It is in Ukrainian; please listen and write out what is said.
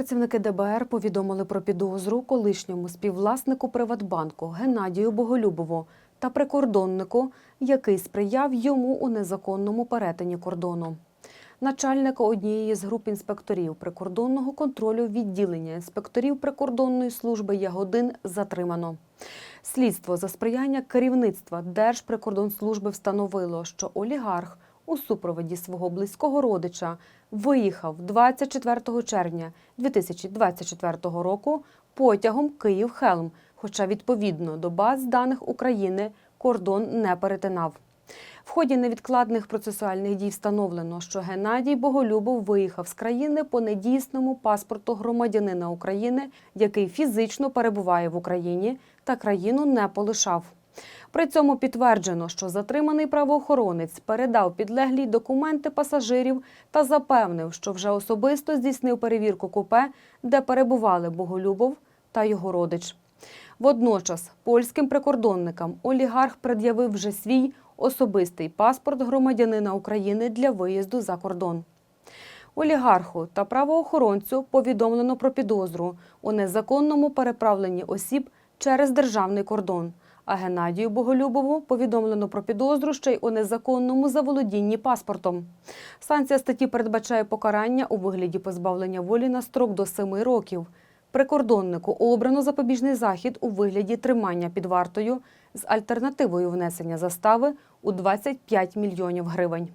Працівники ДБР повідомили про підозру колишньому співвласнику Приватбанку Геннадію Боголюбову та прикордоннику, який сприяв йому у незаконному перетині кордону. Начальника однієї з груп інспекторів прикордонного контролю відділення інспекторів прикордонної служби Ягодин затримано. Слідство за сприяння керівництва Держприкордонслужби встановило, що олігарх у супроводі свого близького родича виїхав 24 червня 2024 року потягом Київ-Хелм, хоча відповідно до баз даних України кордон не перетинав. В ході невідкладних процесуальних дій встановлено, що Геннадій Боголюбов виїхав з країни по недійсному паспорту громадянина України, який фізично перебуває в Україні та країну не полишав. При цьому підтверджено, що затриманий правоохоронець передав підлеглі документи пасажирів та запевнив, що вже особисто здійснив перевірку купе, де перебували Боголюбов та його родич. Водночас польським прикордонникам олігарх пред'явив вже свій особистий паспорт громадянина України для виїзду за кордон. Олігарху та правоохоронцю повідомлено про підозру у незаконному переправленні осіб через державний кордон. А Геннадію Боголюбову повідомлено про підозру ще й у незаконному заволодінні паспортом. Санкція статті передбачає покарання у вигляді позбавлення волі на строк до 7 років. Прикордоннику обрано запобіжний захід у вигляді тримання під вартою з альтернативою внесення застави у 25 мільйонів гривень.